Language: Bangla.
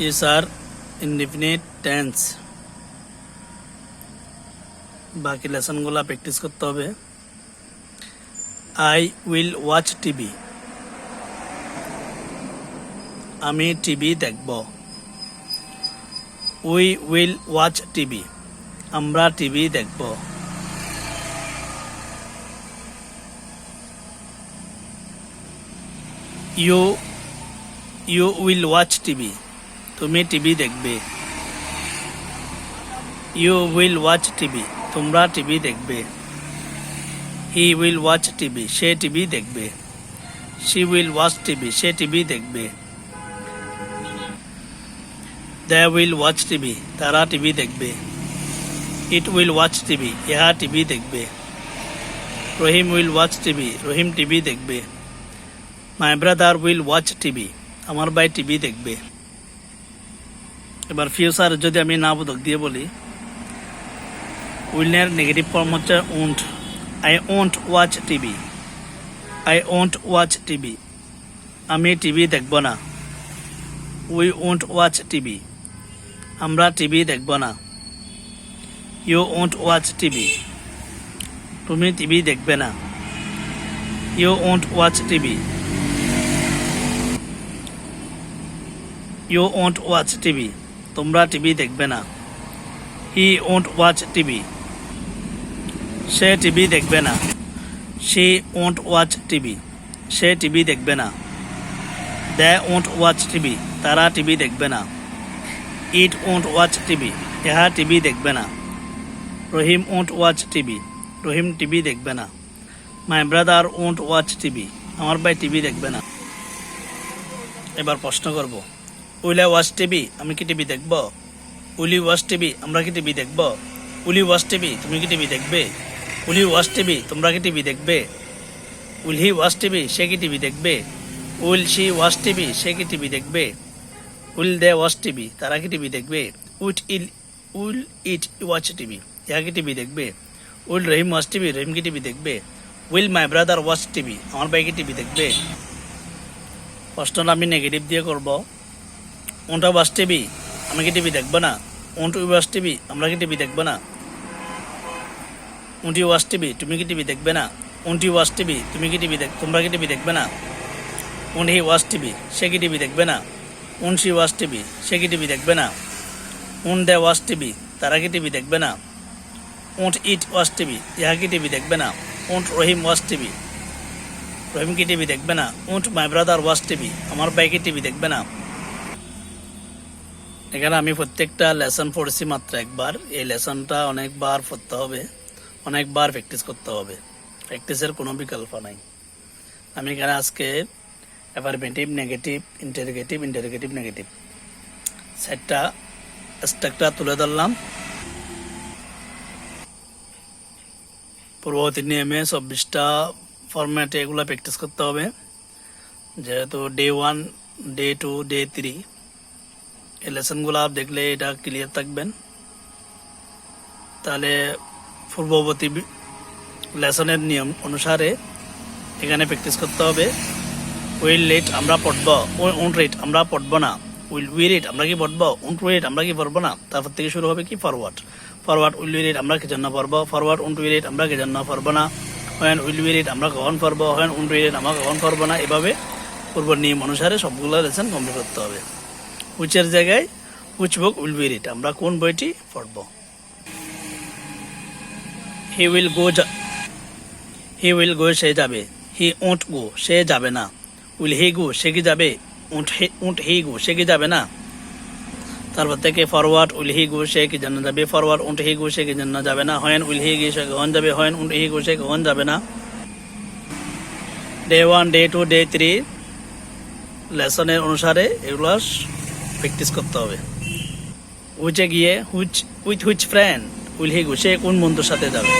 These are indefinite tense. বাকি লেসনগুলো প্র্যাকটিস করতে হবে আই উইল ওয়াচ টিভি আমি টিভি দেখব উই উইল ওয়াচ টিভি আমরা টিভি দেখব you you will watch TV তুমি টিভি দেখবে ইউ উইল ওয়াচ টিভি তোমরা টিভি দেখবে হি উইল ওয়াচ টিভি সে টিভি দেখবে শি উইল ওয়াচ টিভি সে টিভি দেখবে দে উইল ওয়াচ টিভি তারা টিভি দেখবে ইট উইল ওয়াচ টিভি ইহা টিভি দেখবে Rahim will watch TV Rahim TV দেখবে my brother will watch TV আমার ভাই টিভি দেখবে এবার ফিউচার যদি আমি না বোধক দিয়ে বলি উইলের নেগেটিভ ফর্ম হচ্ছে won't I won't watch TV I won't watch TV আমি টিভি দেখব না। উই ওন্ট ওয়াচ টিভি আমরা টিভি দেখব না। ইউ ওন্ট ওয়াচ টিভি তুমি টিভি দেখবে না। You won't watch TV you won't watch TV তোমরা টিভি দেখবে না। He won't watch TV. Say TV দেখবে না। She won't watch TV. Say TV দেখবে না। They won't watch TV. তারা টিভি দেখবে না। It won't watch TV. ইহা টিভি দেখবে না। Rahim won't watch TV. Rahim TV দেখবে না। My brother won't watch TV. আমার ভাই টিভি দেখবে না। এবার প্রশ্ন করব। উইল ওয়াচ টিভি আমি কি টিভি দেখব উলি ওয়াচ টিভি আমরা কি টিভি দেখব উলি ওয়াচ টিভি তুমি কি টিভি দেখবে উলি ওয়াচ টিভি তোমরা কি টিভি দেখবে উইল হি ওয়াচ টিভি সে কি টিভি দেখবে উইল শি ওয়াচ টিভি সে কি টিভি দেখবে উইল দে ওয়াচ টিভি তারা কি টিভি দেখবে wit ill will it watch TV ইহা কি টিভি দেখবে will Rahim watch TV Rahim কি টিভি দেখবে will my brother watch TV আমার ভাই কি টিভি দেখবে প্রশ্নটা আমি নেগেটিভ দিয়ে করব ওনটা ওয়াচ টিভি আমি কি টিভি দেখব না ওন টু ওয়াচ টিভি আমরা কি টিভি দেখব না উনটি ওয়াচ টিভি তুমি কি টিভি দেখবে না উনটি ওয়াচ টিভি তুমি কি টিভি দেখ তোমরা কি টিভি দেখবে না উন হি ওয়াচ টিভি সে কি টিভি দেখবে না উন শি ওয়াচ টিভি সে কি টিভি দেখবে না উন দে ওয়াচ টিভি তারা কি টিভি দেখবে না উন্ট ইট ওয়াচ টিভি ইহা কি টিভি দেখবে না won't Rahim watch TV Rahim কি টিভি দেখবে না won't my brother watch TV আমার ভাই কি টিভি দেখবে না এখানে আমি প্রত্যেকটা লেসন পড়ছি মাত্র একবার। এই লেসনটা অনেকবার পড়তে হবে, অনেকবার প্র্যাকটিস করতে হবে। প্র্যাকটিসের কোনো বিকল্প নাই। আমি এখানে আজকে affirmative negative interrogative interrogative negative সেটটা স্ট্রাকটা তুলে ধরলাম। পূর্ববর্তী নিয়মে চব্বিশটা ফরম্যাটে এগুলো প্র্যাকটিস করতে হবে। যেহেতু day one day two day three এই লেসনগুলো দেখলে এটা ক্লিয়ার থাকবেন। তাহলে পূর্ববর্তী লেসনের নিয়ম অনুসারে এখানে প্র্যাকটিস করতে হবে। উইল লেট আমরা পড়ব উন রেট আমরা পড়ব না। উইল উই রেট আমরা কি পড়ব উন টু রেট আমরা কি পড়ব না। তারপর থেকে শুরু হবে কি? Forward forward will we rate আমরা কি জন্য পড়ব? ফরওয়ার্ড উন রেট আমরা কি জন্য পড়ব না? হোয়েন উইল উই রেট আমরা কখন পড়ব? হোয়েন উন টু রেট আমরা কখন পড়ব না? এভাবে পূর্ব নিয়ম অনুসারে সবগুলো লেসন কমপ্লিট করতে হবে। হুইচের জায়গায় which book will be read আমরা কোন বইটি পড়ব? He will go he will go সে যাবে। হি ওন্ট গো সে যাবে না। উইল হি গো সে কি যাবে? উন্ট হি উন্ট হি গো সে কি যাবে না? তারপর থেকে ফরওয়ার্ড উইল হি গো সে কি জানা যাবে? ফরওয়ার্ড উন্ট হি গো সে কি জানা যাবে না? হয়েন উইল হি গি সে কখন যাবে? হয়েন উন্ট হি গো সে কখন যাবে না? Day one day two day three লেসনের অনুসারে এগুলো প্র্যাকটিস করতে হবে। উইচে গিয়ে which, with which friend, will he ঘুষে কোন বন্ধুর সাথে যাবে।